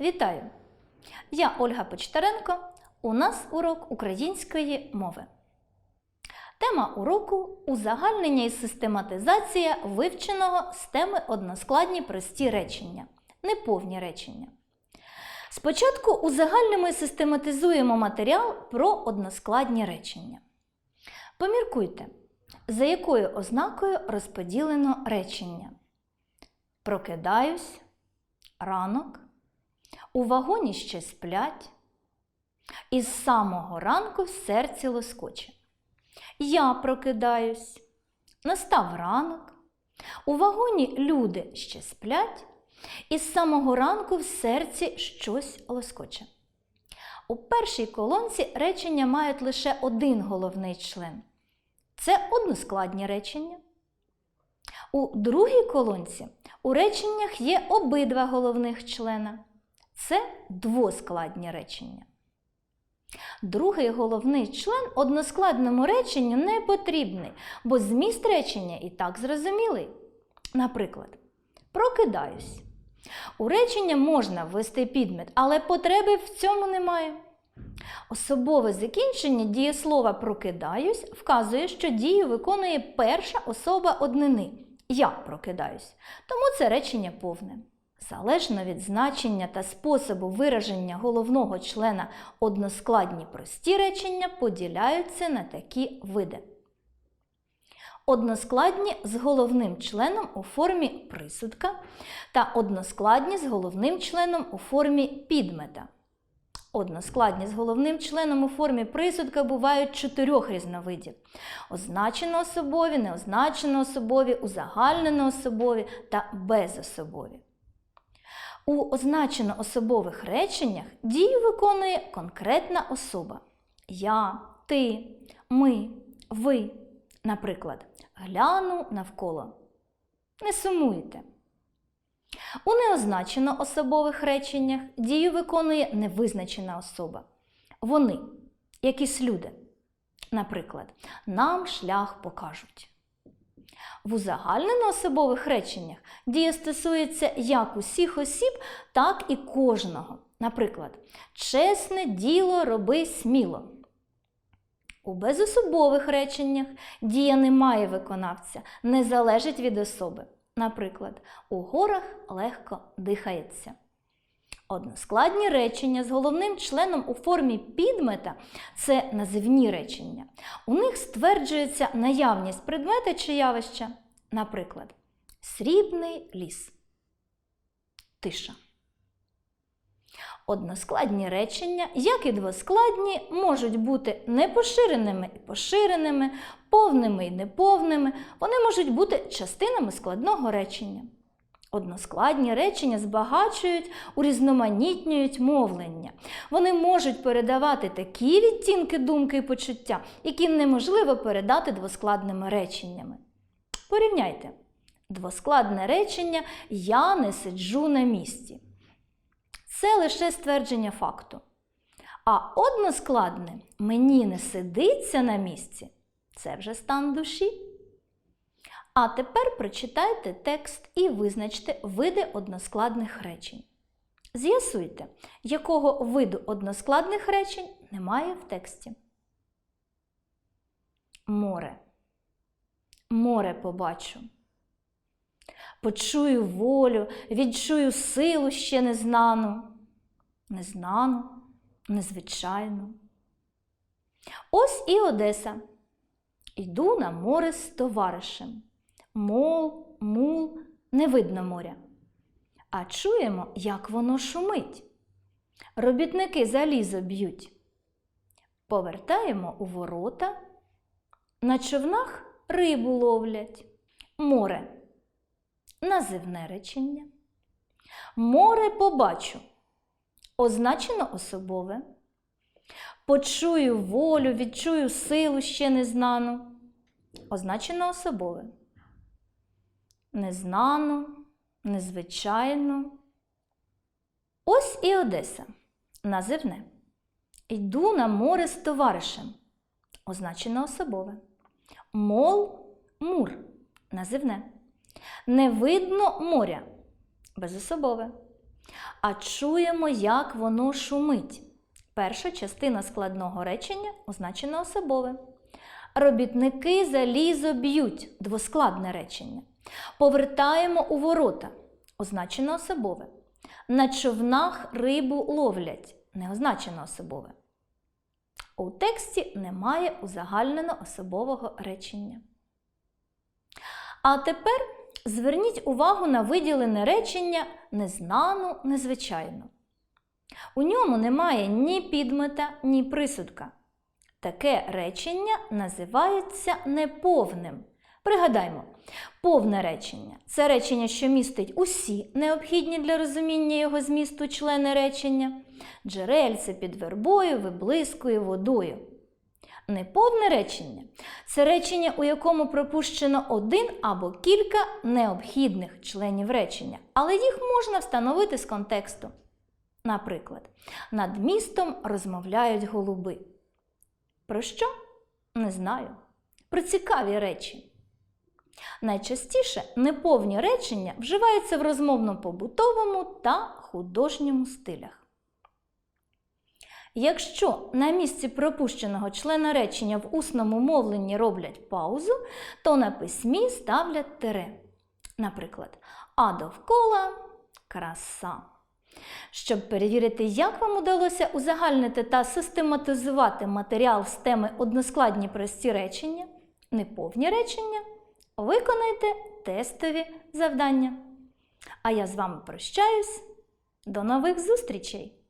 Вітаю! Я Ольга Почтаренко. У нас урок української мови. Тема уроку узагальнення і систематизація вивченого з теми односкладні прості речення, неповні речення. Спочатку узагальнимо і систематизуємо матеріал про односкладні речення. Поміркуйте, за якою ознакою розподілено речення. Прокидаюсь, ранок, у вагоні ще сплять, із самого ранку в серці лоскоче. Я прокидаюсь, настав ранок, у вагоні люди ще сплять, і з самого ранку в серці щось лоскоче. У першій колонці речення мають лише один головний член. Це односкладні речення. У другій колонці у реченнях є обидва головних члена. Це двоскладні речення. Другий головний член односкладному реченню не потрібний, бо зміст речення і так зрозумілий. Наприклад, прокидаюсь. У речення можна ввести підмет, але потреби в цьому немає. Особове закінчення дієслова прокидаюсь вказує, що дію виконує перша особа однини. Я прокидаюсь. Тому це речення повне. Залежно від значення та способу вираження головного члена односкладні прості речення поділяються на такі види. Односкладні з головним членом у формі присудка та односкладні з головним членом у формі підмета. Односкладні з головним членом у формі присудка бувають чотирьох різновидів: означено-особові, неозначено-особові, узагальнено-особові та безособові. У означено-особових реченнях дію виконує конкретна особа. Я, ти, ми, ви. Наприклад, гляну навколо. Не сумуйте. У неозначено особових реченнях дію виконує невизначена особа. Вони, якісь люди. Наприклад, нам шлях покажуть. В узагальнено особових реченнях дія стосується як усіх осіб, так і кожного. Наприклад, чесне діло роби сміло. У безособових реченнях дія не має виконавця, не залежить від особи. Наприклад, у горах легко дихається. Односкладні речення з головним членом у формі підмета це називні речення. У них стверджується наявність предмета чи явища. Наприклад, срібний ліс. Тиша. Односкладні речення, як і двоскладні, можуть бути непоширеними і поширеними, повними і неповними. Вони можуть бути частинами складного речення. Односкладні речення збагачують, урізноманітнюють мовлення. Вони можуть передавати такі відтінки думки і почуття, які неможливо передати двоскладними реченнями. Порівняйте. Двоскладне речення Я не сиджу на місці. Це лише ствердження факту. А односкладне мені не сидиться на місці це вже стан душі. А тепер прочитайте текст і визначте види односкладних речень. З'ясуйте, якого виду односкладних речень немає в тексті. Море. Море побачу. Почую волю, відчую силу ще незнану, незнану, незвичайну. Ось і Одеса. Іду на море з товаришем. Мол, мул, не видно моря. А чуємо, як воно шумить. Робітники залізо б'ють. Повертаємо у ворота. На човнах рибу ловлять. Море. Називне речення. Море побачу. Означено особове. Почую волю, відчую силу ще незнану. Означено особове. Незнано, незвичайно. Ось і Одеса. Називне. Йду на море з товаришем. Означено особове. Мол, мур. Називне. Не видно моря. Безособове. а чуємо, як воно шумить. Перша частина складного речення означена особове. Робітники залізо б'ють двоскладне речення. Повертаємо у ворота означено особове. На човнах рибу ловлять неозначено особове. У тексті немає узагальнено особового речення. А тепер зверніть увагу на виділене речення незнану, незвичайну. У ньому немає ні підмета, ні присудка. Таке речення називається неповним. Пригадаймо, повне речення це речення, що містить усі необхідні для розуміння його змісту члени речення, джерельце під вербою виблискує водою. Неповне речення це речення, у якому пропущено один або кілька необхідних членів речення, але їх можна встановити з контексту. Наприклад, над містом розмовляють голуби. Про що? Не знаю. Про цікаві речі. Найчастіше неповні речення вживаються в розмовно-побутовому та художньому стилях. Якщо на місці пропущеного члена речення в усному мовленні роблять паузу, то на письмі ставлять тире. Наприклад, а довкола краса. Щоб перевірити, як вам удалося узагальнити та систематизувати матеріал з теми односкладні прості речення, неповні речення, виконайте тестові завдання. А я з вами прощаюсь. До нових зустрічей!